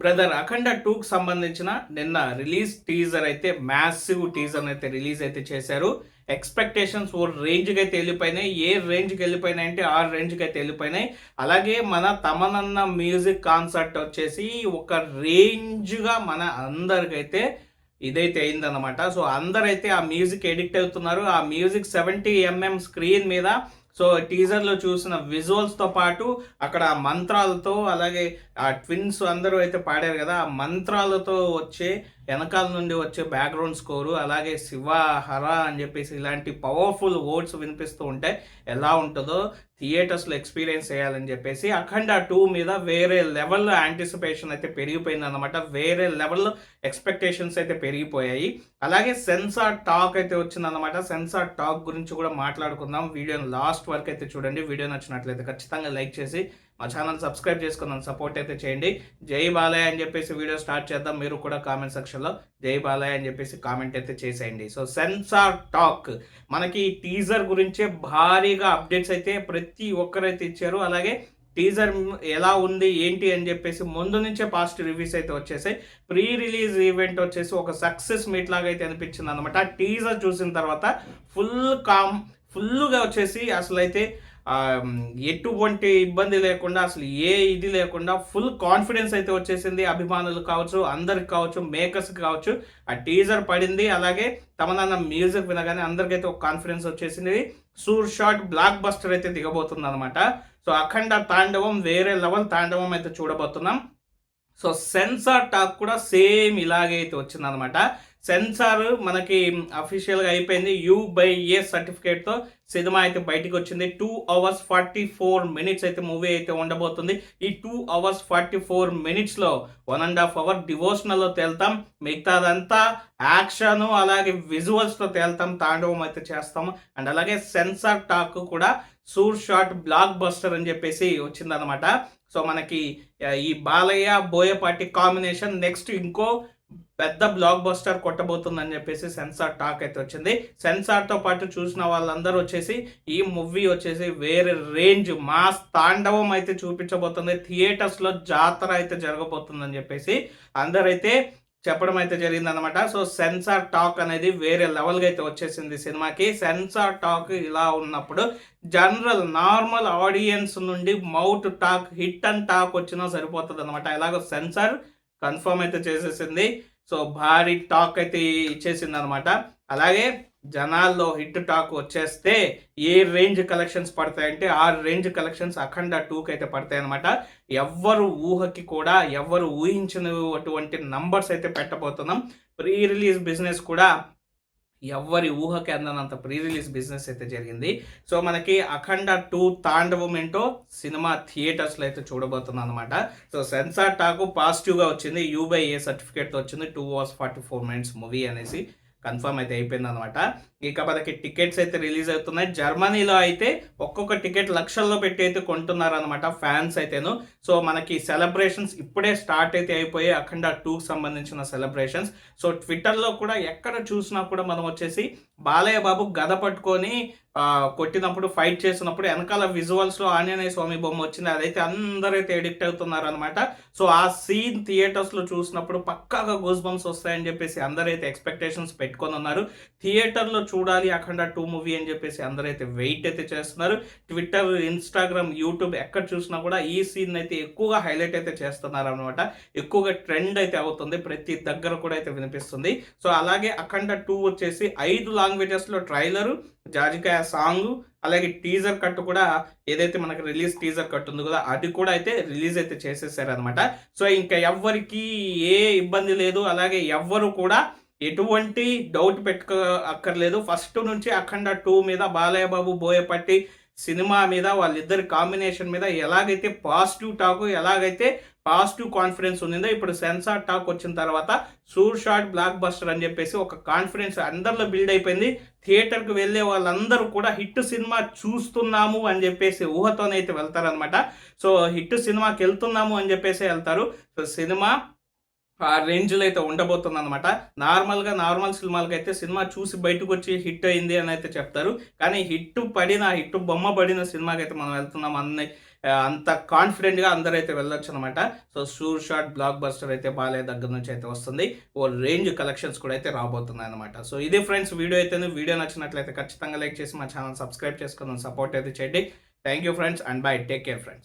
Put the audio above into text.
Brother అఖండ టూకి సంబంధించిన నిన్న రిలీజ్ టీజర్ అయితే మ్యాసివ్ టీజర్ అయితే రిలీజ్ అయితే చేశారు. ఎక్స్పెక్టేషన్స్ ఓ రేంజ్కి అయితే వెళ్ళిపోయినాయి. ఏ రేంజ్కి వెళ్ళిపోయినాయి అంటే ఆ రేంజ్కి అయితే వెళ్ళిపోయినాయి. అలాగే మన తమనన్న మ్యూజిక్ కాన్సర్ట్ వచ్చేసి ఒక రేంజ్గా మన అందరికైతే ఇదైతే అయిందనమాట సో అందరైతే ఆ మ్యూజిక్ ఎడిక్ట్ అవుతున్నారు. ఆ మ్యూజిక్ సెవెంటీ ఎంఎం స్క్రీన్ మీద సో టీజర్లో చూసిన విజువల్స్తో పాటు అక్కడ మంత్రాలతో అలాగే ఆ ట్విన్స్ అందరూ అయితే పాడారు కదా ఆ మంత్రాలతో వచ్చే వెనకాల నుండి వచ్చే బ్యాక్గ్రౌండ్ స్కోరు అలాగే శివ హర అని చెప్పేసి ఇలాంటి పవర్ఫుల్ వర్డ్స్ వినిపిస్తూ ఉంటే ఎలా ఉంటుందో థియేటర్స్లో ఎక్స్పీరియన్స్ చేయాలని చెప్పేసి అఖండ టూ మీద వేరే లెవెల్లో యాంటిసిపేషన్ అయితే పెరిగిపోయింది అనమాట వేరే లెవెల్లో ఎక్స్పెక్టేషన్స్ అయితే పెరిగిపోయాయి. అలాగే సెన్సార్ టాక్ అయితే వచ్చిందనమాట సెన్సార్ టాక్ గురించి కూడా మాట్లాడుకుందాం. వీడియోని లాస్ట్ వరకు అయితే చూడండి. వీడియో నచ్చినట్లయితే ఖచ్చితంగా లైక్ చేసి మా ఛానల్ సబ్స్క్రైబ్ చేసుకున్నాను సపోర్ట్ అయితే చేయండి. జై బాలయ్య అని చెప్పేసి వీడియో స్టార్ట్ చేద్దాం. మీరు కూడా కామెంట్ సెక్షన్లో జై బాలయ్య అని చెప్పేసి కామెంట్ అయితే చేసేయండి. సో సెన్సార్ టాక్ మనకి టీజర్ గురించే భారీగా అప్డేట్స్ అయితే ప్రతి ఒక్కరైతే ఇచ్చారు. అలాగే టీజర్ ఎలా ఉంది ఏంటి అని చెప్పేసి ముందు నుంచే పాజిటివ్ రివ్యూస్ అయితే వచ్చేసాయి. ప్రీ రిలీజ్ ఈవెంట్ వచ్చేసి ఒక సక్సెస్ మీట్ లాగా అయితే అనిపించింది అనమాట టీజర్ చూసిన తర్వాత ఫుల్ కామ్ ఫుల్గా వచ్చేసి అసలు అయితే ఎటువంటి ఇబ్బంది లేకుండా అసలు ఏ ఇది లేకుండా ఫుల్ కాన్ఫిడెన్స్ అయితే వచ్చేసింది. అభిమానులు కావచ్చు అందరికి కావచ్చు మేకర్స్కి కావచ్చు. ఆ టీజర్ పడింది. అలాగే తమనాన్న మ్యూజిక్ వినగానే అందరికైతే ఒక కాన్ఫిడెన్స్ వచ్చేసింది. సూర్ షాట్ బ్లాక్ బస్టర్ అయితే దిగబోతుంది అనమాట సో అఖండ తాండవం వేరే లెవెల్ తాండవం అయితే చూడబోతున్నాం. సో సెన్సార్ టాక్ కూడా సేమ్ ఇలాగే అయితే వచ్చిందనమాట సెన్సార్ మనకి అఫీషియల్గా అయిపోయింది. యూ బై ఏ సర్టిఫికేట్తో సినిమా అయితే బయటికి వచ్చింది. Two hours forty four minutes అయితే మూవీ అయితే ఉండబోతుంది. ఈ టూ అవర్స్ ఫార్టీ ఫోర్ మినిట్స్లో వన్ అండ్ హాఫ్ అవర్ డివోషనల్లో తేల్తాం. మిగతాదంతా యాక్షన్ అలాగే విజువల్స్తో తేల్తాం. తాండవం అయితే చేస్తాం. అండ్ అలాగే సెన్సార్ టాక్ కూడా సూర్ షాట్ బ్లాక్ బస్టర్ అని చెప్పేసి వచ్చిందనమాట సో మనకి ఈ బాలయ్య బోయపాటి కాంబినేషన్. నెక్స్ట్ ఇంకో పెద్ద బ్లాక్ బస్టర్ కొట్టబోతుందని చెప్పేసి సెన్సార్ టాక్ అయితే వచ్చింది. సెన్సార్తో పాటు చూసిన వాళ్ళందరూ వచ్చేసి ఈ మూవీ వచ్చేసి వేరే రేంజ్ మాస్ తాండవం అయితే చూపించబోతుంది. థియేటర్స్లో జాతర అయితే జరగబోతుందని చెప్పేసి అందరైతే చెప్పడం అయితే జరిగింది అనమాట సో సెన్సార్ టాక్ అనేది వేరే లెవెల్గా అయితే వచ్చేసింది సినిమాకి. సెన్సార్ టాక్ ఇలా ఉన్నప్పుడు జనరల్ నార్మల్ ఆడియన్స్ నుండి mouth talk hit and talk వచ్చినా సరిపోతుంది అనమాట ఎలాగో సెన్సార్ కన్ఫర్మ్ అయితే చేసేసింది. సో భారీ టాక్ అయితే ఇచ్చేసింది అనమాట అలాగే జనాల్లో హిట్ టాక్ వచ్చేస్తే ఏ రేంజ్ కలెక్షన్స్ పడతాయంటే ఆ రేంజ్ కలెక్షన్స్ అఖండ టూకి అయితే పడతాయి అనమాట ఎవ్వరు ఊహకి కూడా ఎవ్వరు ఊహించినటువంటి నంబర్స్ అయితే పెట్టబోతున్నాం. ప్రీ రిలీజ్ బిజినెస్ కూడా ఎవ్వరి ఊహకి అందనంత ప్రీ రిలీజ్ బిజినెస్ అయితే జరిగింది. సో మనకి అఖండ టూ తాండవం ఏంటో సినిమా థియేటర్స్లో అయితే చూడబోతుంది అనమాట సో సెన్సార్ టాకు పాజిటివ్గా వచ్చింది. యూబై ఏ సర్టిఫికేట్తో వచ్చింది. Two hours forty four minutes movie అనేసి కన్ఫర్మ్ అయితే అయిపోయింది అనమాట ఇక మనకి టికెట్స్ అయితే రిలీజ్ అవుతున్నాయి. జర్మనీలో అయితే ఒక్కొక్క టికెట్ లక్షల్లో పెట్టి అయితే కొంటున్నారు అనమాట ఫ్యాన్స్ అయితేను. సో మనకి సెలబ్రేషన్స్ ఇప్పుడే స్టార్ట్ అయితే అయిపోయి అఖండ టూకి సంబంధించిన సెలబ్రేషన్స్ సో ట్విట్టర్లో కూడా ఎక్కడ చూసినా కూడా మనం వచ్చేసి బాలయ్య బాబు గద పట్టుకొని కొట్టినప్పుడు ఫైట్ చేసినప్పుడు వెనకాల విజువల్స్లో ఆంజనేయ స్వామి బొమ్మ వచ్చింది. అదైతే అందరైతే ఎడిక్ట్ అవుతున్నారు అనమాట సో ఆ సీన్ థియేటర్స్లో చూసినప్పుడు పక్కాగా గూస్ బంప్స్ వస్తాయని చెప్పేసి అందరైతే ఎక్స్పెక్టేషన్స్ పెట్టుకొని ఉన్నారు. థియేటర్లో చూడాలి అఖండ టూ మూవీ అని చెప్పేసి అందరైతే వెయిట్ అయితే చేస్తున్నారు. ట్విట్టర్ ఇన్స్టాగ్రామ్ యూట్యూబ్ ఎక్కడ చూసినా కూడా ఈ సీన్ అయితే ఎక్కువగా హైలైట్ అయితే చేస్తున్నారు అనమాట ఎక్కువగా ట్రెండ్ అయితే అవుతుంది ప్రతి దగ్గర కూడా అయితే వినిపిస్తుంది. సో అలాగే అఖండ టూ వచ్చేసి ఐదు లాంగ్వేజెస్లో ట్రైలరు జాజికాయ సాంగ్ అలాగే టీజర్ కట్ కూడా ఏదైతే మనకి రిలీజ్ టీజర్ కట్ ఉందో కదా అది కూడా అయితే రిలీజ్ అయితే చేసేసారు అనమాట సో ఇంకా ఎవ్వరికి ఏ ఇబ్బంది లేదు అలాగే ఎవ్వరు కూడా ఎటువంటి డౌట్ పెట్టుకో అక్కర్లేదు. ఫస్ట్ నుంచి అఖండ టూ మీద బాలయ్య బాబు బోయపట్టి సినిమా మీద వాళ్ళిద్దరి కాంబినేషన్ మీద ఎలాగైతే పాజిటివ్ టాక్ ఎలాగైతే పాజిటివ్ కాన్ఫిడెన్స్ ఉందిందో ఇప్పుడు సెన్సార్ టాక్ వచ్చిన తర్వాత సూర్ షాట్ బ్లాక్ బస్టర్ అని చెప్పేసి ఒక కాన్ఫిడెన్స్ అందరిలో బిల్డ్ అయిపోయింది. థియేటర్కి వెళ్ళే వాళ్ళందరూ కూడా హిట్ సినిమా చూస్తున్నాము అని చెప్పేసి ఊహతోనైతే వెళ్తారనమాట సో హిట్ సినిమాకి వెళ్తున్నాము అని చెప్పేసి వెళ్తారు. సో సినిమా ఆ రేంజ్లో అయితే ఉండబోతుంది అనమాట నార్మల్గా నార్మల్ సినిమాలకు అయితే సినిమా చూసి బయటకు వచ్చి హిట్ అయింది అని అయితే చెప్తారు. కానీ హిట్ పడిన హిట్ బొమ్మ పడిన సినిమాకి అయితే మనం వెళ్తున్నాం అన్ని అంత కాన్ఫిడెంట్గా అందరూ అయితే వెళ్ళొచ్చు అనమాట so sure shot blockbuster అయితే బాలయ్య దగ్గర నుంచి అయితే వస్తుంది. ఓ రేంజ్ కలెక్షన్స్ కూడా అయితే రాబోతున్నాయి అనమాట సో ఇదే ఫ్రెండ్స్ వీడియో అయితే వీడియో నచ్చినట్లయితే ఖచ్చితంగా లైక్ చేసి మా ఛానల్ సబ్స్క్రైబ్ చేసుకుని సపోర్ట్ అయితే చేయండి. Thank you friends and bye. Take care friends.